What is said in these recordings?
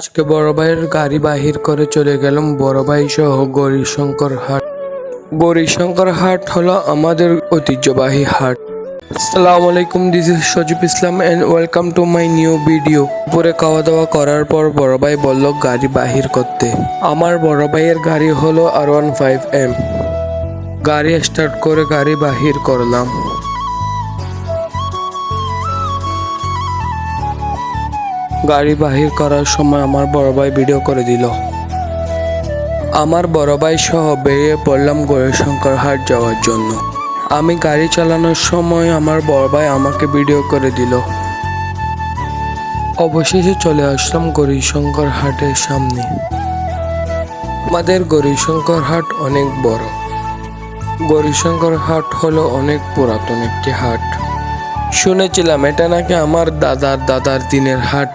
আজকে বড় ভাইয়ের গাড়ি বাহির করে চলে গেলাম। বড় ভাই সহ গৌরীশঙ্কর হাট। গৌরীশঙ্কর হাট হলো আমাদের ঐতিহ্যবাহী হাট। আসসালামু আলাইকুম this is Sajib Islam and welcome to my new video উপরে খাওয়া দাওয়া করার পর বড় ভাই বলল, গাড়ি বাহির করতে। আমার বড় ভাইয়ের গাড়ি হলো আর ওয়ান ফাইভ এম গাড়ি স্টার্ট করে গাড়ি বাহির করলাম। গাড়ি বাহির করার সময় আমার বড় ভাই ভিডিও করে দিল। আমার বড় ভাই সহ বেরিয়ে পড়লাম গৌরশঙ্কর হাট যাওয়ার জন্য। আমি গাড়ি চালানোর সময় আমার বড় ভাই আমাকে ভিডিও করে দিল। অবশেষে চলে আসলাম গৌরীশঙ্কর হাটের সামনে। আমাদের গৌরীশঙ্কর হাট অনেক বড়। গৌরীশঙ্কর হাট হলো অনেক পুরাতন একটি হাট। শুনেছিলাম, এটা নাকি আমার দাদার দাদার দিনের হাট।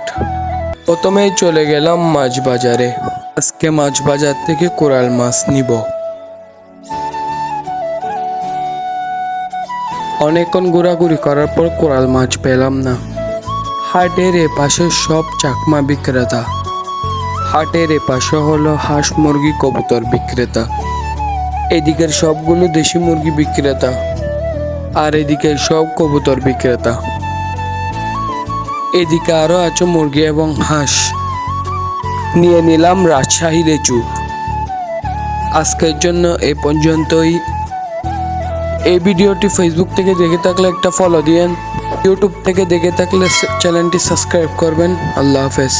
প্রথমেই চলে গেলাম মাছ বাজারে আজকে মাছ বাজার থেকে কোরাল মাছ নিব। অনেকক্ষণ ঘোরাঘুরি করার পর কোরাল মাছ পেলাম না। হাটের এপাশে সব চাকমা বিক্রেতা। হাটের এপাশে হলো হাঁস মুরগি, কবুতর বিক্রেতা। এদিকের সবগুলো দেশি মুরগি বিক্রেতা। আর এদিকে সব কবুতর বিক্রেতা। এদিকে আরও আছে মুরগি এবং হাঁস। নিয়ে নিলাম রাজশাহী লেচু। আজকের জন্য এ পর্যন্তই। এই ভিডিওটি ফেসবুক থেকে দেখে থাকলে একটা ফলো দিয়েন। ইউটিউব থেকে দেখে থাকলে চ্যানেলটি সাবস্ক্রাইব করবেন। আল্লাহ হাফেজ।